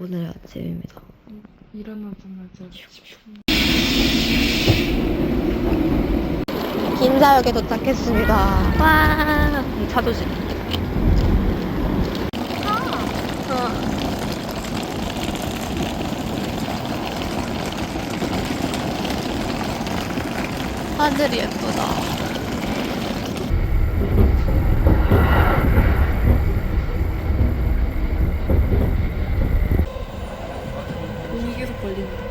오늘의 아침입니다. 일어나자마자 긴자역에 도착했습니다. 와, 차도지. 하늘이 예쁘다. 돈이 계속 걸린다.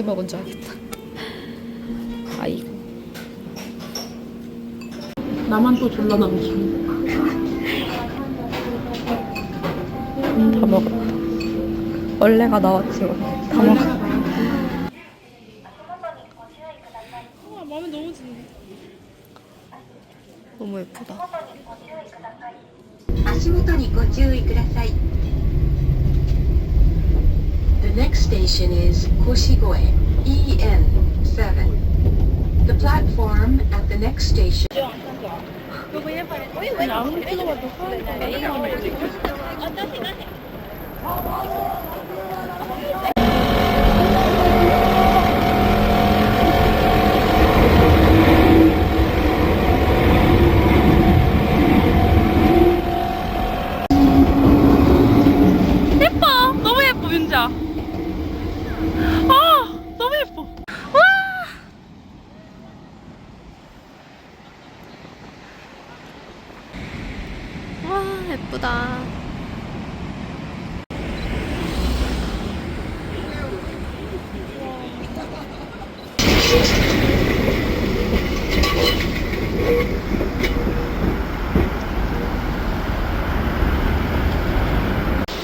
두 개 먹은 줄 알겠다. 아이고. 나만 또 졸라 남기. 다 먹었다. 원래가 나왔지만 다 먹었다. 아, 마음에 너무 드네. 너무 예쁘다. 足元にご注意ください The Next station is Koshigoe EN7 The platform at the next station oh, 와, 예쁘다.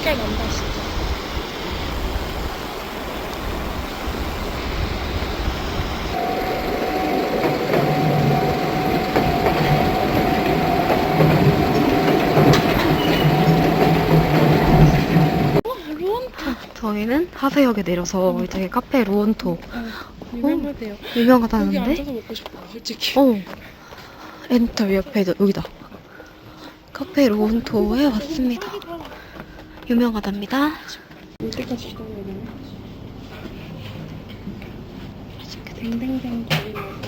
꽤 난다, 진짜. 저희는 하세역에 내려서 이제 카페 루온토 유명하대요. 여기 유명하다는데? 앉아서 먹고 싶어, 솔직히. 어. 엔터 옆에 여기다. 카페 루온토에 왔습니다. 유명하답니다. 올 때까지 기다려야 되나? 댕댕댕 거리면서.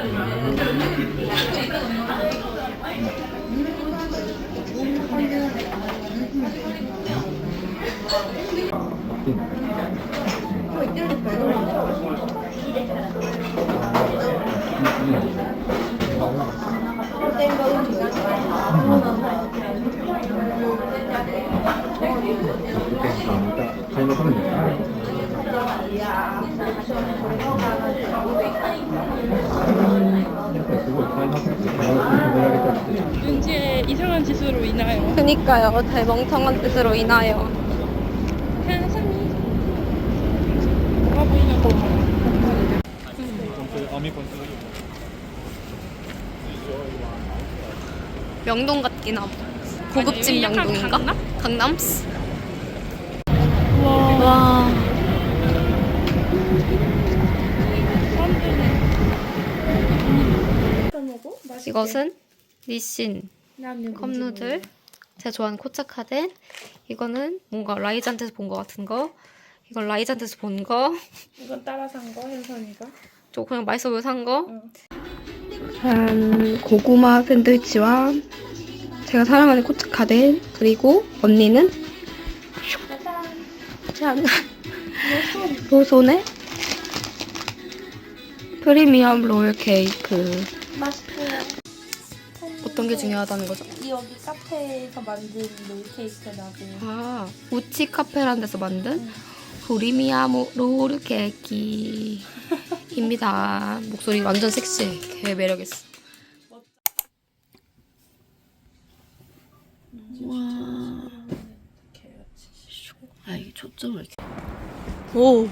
また買い求める 눈치의 이상한 짓으로 인하여 그니까요. 제 멍청한 뜻으로 인하여. 한삼이 뭐가 보이냐고 명동 같긴 함. 고급진 아니, 명동인가? 강남? 강남? 와. 이것은 니신 나는 컵누들. 제가 좋아하는 코차카덴. 이거는 뭔가 라이즈한테서 본거 같은 거. 이건 라이즈한테서 본 거. 이건 따라 산 거 현선이가 저 그냥 맛있어 보여 산 거. 짠 고구마 샌드위치와 제가 사랑하는 코츠카덴 그리고 언니는 짠 로손의 프리미엄 롤 케이크 어 떤 게 중요하다는 거죠? 여기 카페에서 만든 롤케이크라고 아, 우치 카페라는 데서 만든 프리미엄 롤 케이크입니다. 목소리 완전 섹시해. 개 매력 있어. 아 이게 초점을 오.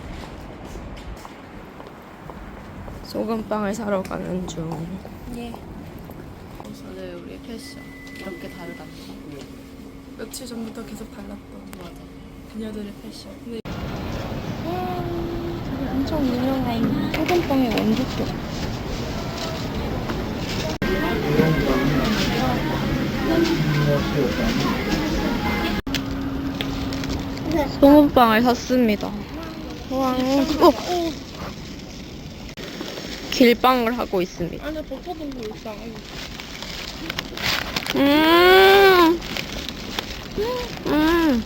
소금빵을 사러 가는 중. 예 오늘 우리 패션 이렇게 다르다는 며칠 전부터 계속 달랐던 맞아. 그녀들의 패션. 근데 엄청 유명한 소금빵의 원조표. 소금빵을 샀습니다. 와, 어. 길빵을 하고 있습니다. 안에 버터도 있어 음. 음.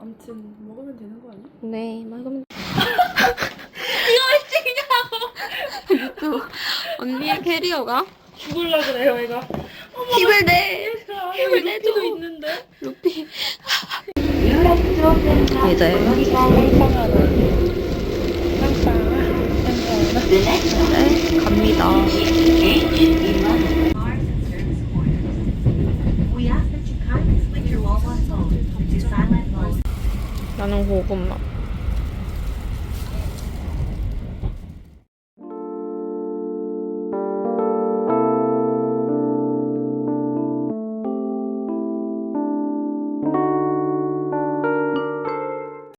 아무튼 먹으면 되는 거 아니야? 네, 먹으면. 이거 왜 찍냐고. 언니의 캐리어가 죽을라 그래요 얘가 힘을 내. 힘을 내도 있는데 루피. 이제